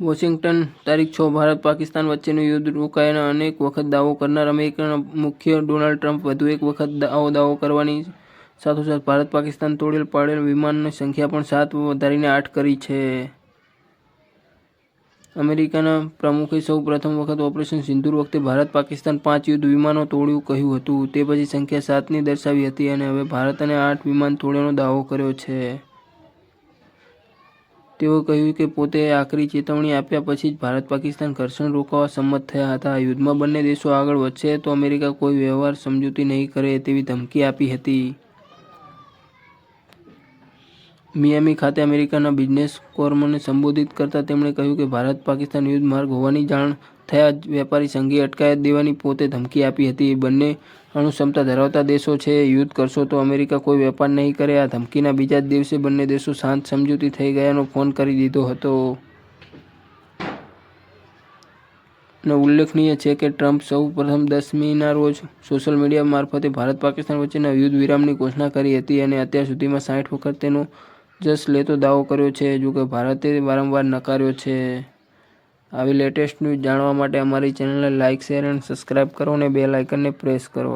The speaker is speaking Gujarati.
વોશિંગ્ટન, તારીખ છ, ભારત પાકિસ્તાન વચ્ચેનું યુદ્ધ રોકાયાના અનેક વખત દાવો કરનાર અમેરિકાના મુખ્ય ડોનાલ્ડ ટ્રમ્પ વધુ એક વખત દાવો દાવો કરવાની સાથોસાથ ભારત પાકિસ્તાન તોડેલ પાડેલ વિમાનની સંખ્યા પણ સાત વધારીને આઠ કરી છે. અમેરિકાના પ્રમુખે સૌ પ્રથમ વખત ઓપરેશન સિંધુર વખતે ભારત પાકિસ્તાન પાંચ યુદ્ધ વિમાનો તોડ્યું કહ્યું હતું. તે પછી સંખ્યા સાતની દર્શાવી હતી અને હવે ભારત અને આઠ વિમાન તોડ્યાનો દાવો કર્યો છે. તેઓએ કહ્યું કે પોતે આકરી ચેતવણી આપ્યા પછી જ ભારત પાકિસ્તાન ઘર્ષણ રોકવા સંમત થયા હતા. યુદ્ધમાં બંને દેશો આગળ વધશે તો અમેરિકા કોઈ વ્યવહાર સમજૂતી નહીં કરે તેવી ધમકી આપી હતી. મિયામી ખાતે અમેરિકાના બિઝનેસ ફોરમને સંબોધિત કરતા તેમણે કહ્યું કે ભારત પાકિસ્તાન યુદ્ધ માર્ગ હોવાની જાણ થયા જ વેપારી સંઘે અટકાયત દેવાની પોતે ધમકી આપી હતી. બંને અણુક્ષમતા ધરાવતા દેશો છે, યુદ્ધ કરશો તો અમેરિકા કોઈ વેપાર નહીં કરે. આ ધમકીના બીજા જ દિવસે બંને દેશો શાંત સમજૂતી થઈ ગયાનો ફોન કરી દીધો હતો. અને ઉલ્લેખનીય છે કે ટ્રમ્પ સૌ પ્રથમ દસમીના રોજ સોશિયલ મીડિયા મારફતે ભારત પાકિસ્તાન વચ્ચેના યુદ્ધ વિરામની ઘોષણા કરી હતી અને અત્યાર સુધીમાં સાઠ વખત તેનો જસ લેતો દાવો કર્યો છે. જોકે ભારતે વારંવાર નકાર્યો છે. આવી લેટેસ્ટ ન્યૂઝ જાણવા માટે અમારી ચેનલને લાઇક શેર એન્ડ સબસ્ક્રાઇબ કરો અને બેલ આઇકનને પ્રેસ કરો.